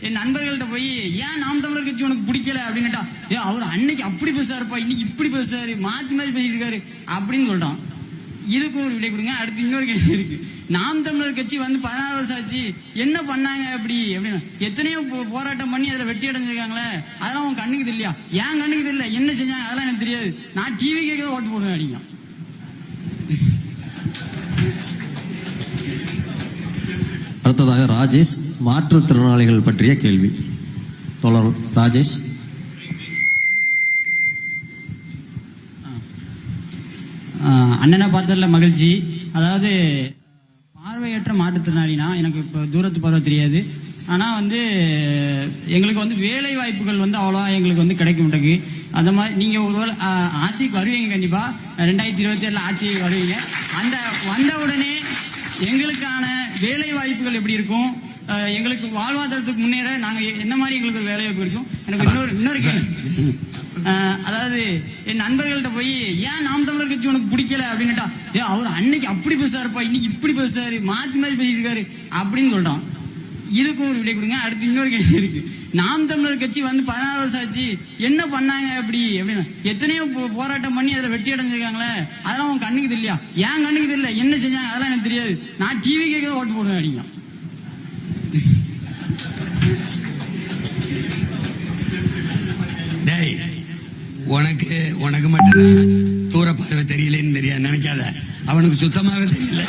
என் நண்பர்கள்ட்ட போய் ஏன் நாம் தமிழர் கட்சி உனக்கு பிடிக்கல? அப்படின்னு கேட்டா ஏ அவர் அன்னைக்கு அப்படி பேசுறாருப்பா இன்னைக்கு இப்படி பேசுறாரு மாத்தி மாத்தி பேசிட்டு இருக்காரு அப்படின்னு சொல்லிட்டான் இதுக்கு ஒரு விடை கொடுங்க. அடுத்து இன்னொரு கேள்வி இருக்கு. நாம் தமிழர் கட்சி வந்து பதினாறு வருஷம் ஆச்சு என்ன பண்ணாங்க அப்படி? அப்படின்னு. எத்தனையோ போ- போராட்டம் பண்ணி அதுல வெற்றி அடைஞ்சிருக்காங்களே அதெல்லாம் உன் கண்ணுக்கு தெரியலையா? ஏன் கண்ணுக்கு தெரியல? என்ன செஞ்சாங்க? அதெல்லாம் எனக்கு தெரியாது. நான் டிவி கேட்க ஓட்டு போடுவேன் அப்படிங்க அடுத்ததாக ராஜேஷ். மாற்றுத்திறனாளிகள் பற்றிய கேள்வி. தொடர் ராஜேஷ். அண்ணனை பார்த்ததில் மகிழ்ச்சி. அதாவது பார்வையற்ற மாற்றுத்திறனாளினா எனக்கு இப்போ தூரத்து பார்வை தெரியாது. ஆனால் வந்து எங்களுக்கு வந்து வேலை வாய்ப்புகள் வந்து அவ்வளோவா எங்களுக்கு வந்து கிடைக்க மாட்டேங்குது. அந்த மாதிரி நீங்கள் ஒருவேளை ஆட்சிக்கு வருவீங்க கண்டிப்பாக ரெண்டாயிரத்தி இருபத்தி ஏழில் ஆட்சிக்கு வருவீங்க. அந்த வந்த உடனே எங்களுக்கான வேலை வாய்ப்புகள் எப்படி இருக்கும்? எங்களுக்கு வாழ்வாதாரத்துக்கு முன்னேற நாங்கள் என்ன மாதிரி எங்களுக்கு வேலை வாய்ப்பு கிடைக்கும்? எனக்கு இன்னொரு இன்னொரு கேள்வி. அதாவது என் நண்பர்கள்ட்ட போய் ஏன் நாம் தமிழர் கட்சி உனக்கு பிடிக்கல? அப்படின்னு கேட்டா ஏ அவர் அன்னைக்கு அப்படி பேசுறாருப்பா இன்னைக்கு இப்படி பேசுறாரு மாத்தி மாத்தி பேசிட்டு இருக்காரு அப்படின்னு சொல்லிட்டோம் இதுக்கு ஒரு விடை கொடுங்க. அடுத்து இன்னொரு கேள்வி இருக்கு. நாம் தமிழர் கட்சி வந்து பதினாறு வருஷம் ஆச்சு. என்ன பண்ணாங்க அப்படி? அப்படின்னு. எத்தனையோ போ- போராட்டம் பண்ணி அதுல வெற்றி அடைஞ்சிருக்காங்களே. அதெல்லாம் உன் கண்ணுக்கு தெரியலையா? ஏன் கண்ணுக்கு தெரியல? என்ன செஞ்சாங்க? அதெல்லாம் எனக்கு தெரியாது. நான் டிவி கேட்க ஓட்டு போடுவேன் அப்படிங்க டேய் உனக்கு உனக்கு மட்டும்தான் தூர பார்வை தெரியலன்னு தெரியாது. நினைக்காத. அவனுக்கு சுத்தமாவே தெரியல.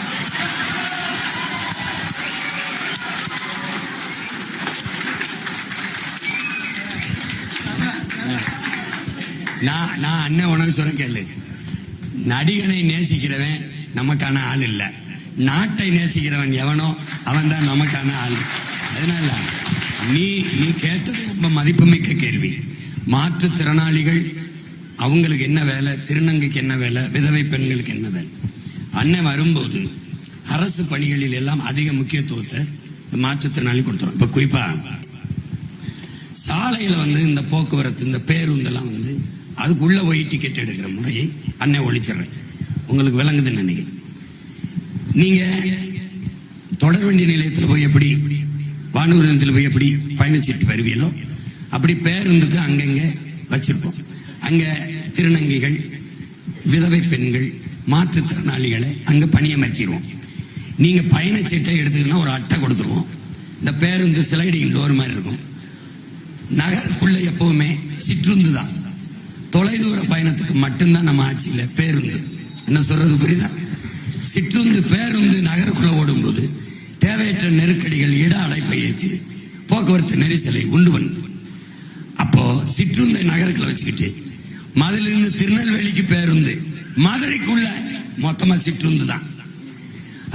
நான் நான் அண்ணன் உனக்கு சொல்ல கேளு. நடிகனை நேசிக்கிறவன் நமக்கான ஆள் இல்லை. நாட்டை நேசிக்கிறவன் எவனோ அவன் தான் நமக்கான ஆள். அதனால நீ நீ கேட்டது ரொம்ப மதிப்புமிக்க கேள்வி. மாற்றுத்திறனாளிகள் அவங்களுக்கு என்ன வேலை? திருநங்கைக்கு என்ன வேலை? விதவை பெண்களுக்கு என்ன வேலை? அண்ணன் வரும்போது அரசு பணிகளில் எல்லாம் அதிக முக்கியத்துவத்தை மாற்றுத்திறனாளி கொடுத்துரும். இப்போ குறிப்பா சாலையில் வந்து இந்த போக்குவரத்து இந்த பேருந்தெல்லாம் வந்து அதுக்குள்ள போய் டிக்கெட் எடுக்கிற முறையை அண்ணன் ஒழிச்சிடுறேன் உங்களுக்கு விளங்குதுன்னு நினைக்கிறேன். நீங்க தொடர்வண்டி நிலையத்தில் போய் எப்படி வானூர்தியில் போய் எப்படி பயணச்சீட்டு வருவீங்களோ அப்படி பேருந்துக்கு அங்கங்க வச்சிருப்போம். அங்க திருநங்கைகள் விதவை பெண்கள் மாற்றுத்திறனாளிகளை அங்க பணியமர்த்திடுவோம் நீங்க பயணச்சீட்டை எடுத்துக்கினா ஒரு அட்டை கொடுத்துருவோம். இந்த பேருந்து ஸ்லைடிங் டோர் மாதிரி இருக்கும். நகருக்குள்ள எப்பவுமே சிற்றுந்து தான் தொலைதூர பயணத்துக்கு மட்டும்தான் நம்ம ஆட்சியில பேருந்து. என்ன சொல்றது புரியுதா? சிற்றுந்து பேருந்து நகருக்குள்ள ஓடும்போது தேவையற்ற நெருக்கடிகள் இட அடைப்பை ஏற்றி போக்குவரத்து நெரிசலை உண்டு பண்ணுது அப்போ சிற்றுந்தை நகருக்குள்ள வச்சுக்கிட்டு மதுரிலிருந்து திருநெல்வேலிக்கு பேருந்து மதுரைக்குள்ள மொத்தமா சிற்றுந்து தான்.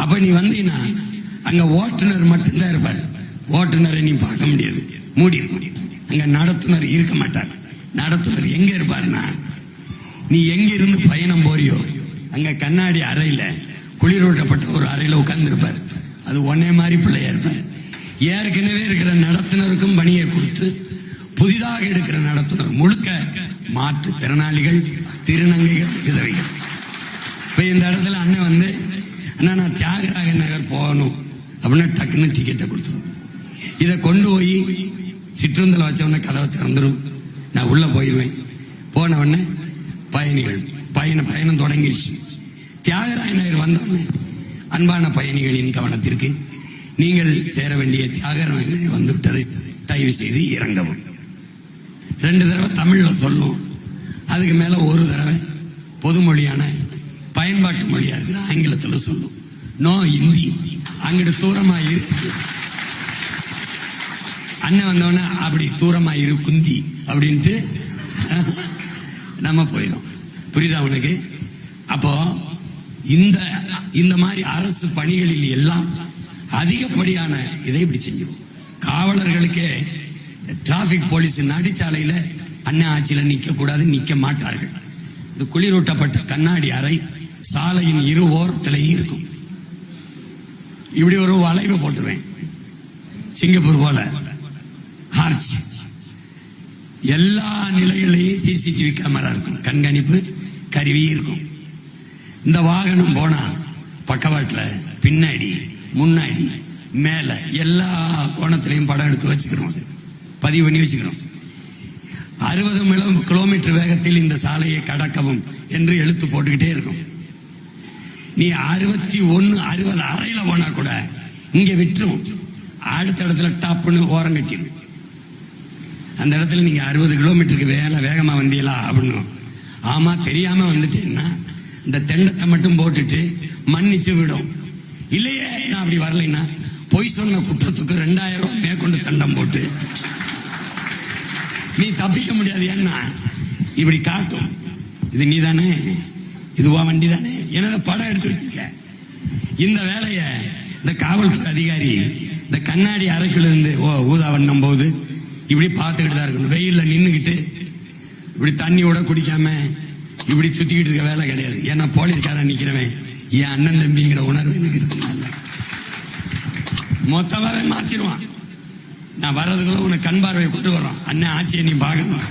அப்ப நீ வந்தீங்கன்னா அங்க ஓட்டுநர் மட்டும்தான் இருப்பார். ஓட்டுநரை நீ பார்க்க முடியாது. மூடி அங்க நடத்துனர் இருக்க மாட்டார். நடத்துவர். எங்க இருப்பாருன்னா? நீ எங்க இருந்து பயணம் போறியோ? அங்க கண்ணாடி அறையில குளிரூட்டப்பட்ட ஒரு அறையில உட்கார்ந்துருப்பார். அது ஒன்னே மாதிரி பிள்ளையா இருப்பார். ஏற்கனவே இருக்கிற நடத்துனருக்கும் பணியை கொடுத்து புதிதாக எடுக்கிற நடத்துனர் முழுக்க மாற்று திறனாளிகள் திருநங்கைகள் விதவைகள் இப்ப இந்த இடத்துல அண்ணன் வந்து அண்ணா நான் தியாகராக நகர் போகணும். அப்படின்னா டக்குன்னு டிக்கெட்டை கொடுத்துரும். இதை கொண்டு போய் சிற்றுந்தில் வச்சவொடனே கதவை திறந்துடும் நான் உள்ள போயிடுவேன். போன உடனே பயணிகள் பயண பயணம் தொடங்கிடுச்சு. தியாகராயனர் வந்தோடனே அன்பான பயணிகளின் கவனத்திற்கு நீங்கள் சேர வேண்டிய தியாகராயனர் வந்துவிட்டது. தயவு செய்து இறங்கவும். ரெண்டு தடவை தமிழ்ல சொல்லும். அதுக்கு மேல ஒரு தடவை பொதுமொழியான பயன்பாட்டு மொழியா இருக்கிற ஆங்கிலத்துல சொல்லும். நோ இந்தி அங்கிட்டு தூரமா இருக்கு. அண்ணன் வந்தவொடனே அப்படி தூரமா இரு குந்தி அப்படின்ட்டு நம்ம போயிடும். புரியுதா உனக்கு? அப்போ இந்த இந்த மாதிரி அரசு பணிகளில் எல்லாம் அதிகப்படியான இதை இப்படி செஞ்சிடும் காவலர்களுக்கே டிராபிக் போலீஸ் நடுச்சாலையில அண்ணன் ஆட்சியில நிக்க கூடாது நிக்க மாட்டார்கள். இந்த குளிரூட்டப்பட்ட கண்ணாடி அறை சாலையின் இரு ஓரத்திலையும் இருக்கும். இப்படி ஒரு வளைவு போட்டுருவேன். சிங்கப்பூர் போல. ஆர்ச் எல்லா நிலைகளையும் சிசிடிவி கேமரா இருக்கும். கண்காணிப்பு கருவி இருக்கும். இந்த வாகனம் போனா பக்கவாட்டில் பின்னாடி முன்னாடி மேல எல்லா கோணத்திலையும் படம் எடுத்து வச்சுக்கிறோம். பதிவு பண்ணி வச்சுக்கிறோம். அறுபது கிலோமீட்டர் வேகத்தில் இந்த சாலையை கடக்கவும் என்று எழுத்து போட்டுக்கிட்டே இருக்கும். நீ அறுபத்தி ஒன்னு அறுபது அறையில போனா கூட இங்க விட்டுரும். அடுத்த இடத்துல டாப்புன்னு ஓரம் கட்டிடும் அந்த இடத்துல நீங்க அறுபது கிலோமீட்டருக்கு வேலை வேகமா வந்தீங்களா அப்படின்னு. ஆமா தெரியாம வந்துட்டேன்னா இந்த தெண்டத்தை மட்டும் போட்டுட்டு மன்னிச்சு விடும். இல்லையே நான் அப்படி வரலைன்னா பொய் சொன்ன குற்றத்துக்கு ரெண்டாயிரம் ரூபாய் மேற்கொண்டு தண்டம் போட்டு. நீ தப்பிக்க முடியாது ஏன்னா இப்படி காட்டும். இது நீ தானே இதுவா வண்டி தானே என்னோட படம் எடுத்து வச்சுக்க இந்த வேலையை இந்த காவல்துறை அதிகாரி இந்த கண்ணாடி அறைக்குள்ள இருந்து ஓ ஊதா வண்ணம் போது இப்படி பார்த்துக்கிட்டு தான் இருக்கணும். வெயில்ல நின்றுக்கிட்டு இப்படி தண்ணியோட குடிக்காம இப்படி சுத்திக்கிட்டு இருக்க வேலை கிடையாது. ஏன்னா போலீஸ்காரன் நிக்கிறவன் என் அண்ணன் தம்பிங்கிற உணர்வு எனக்கு இருக்குனால. மொத்தமாவே மாத்திருவான் நான் வர்றதுக்குள்ள உனக்கு கண் பார்வை கொண்டு வர்றான் அண்ணன் ஆட்சியை நீ பார்க்கணும்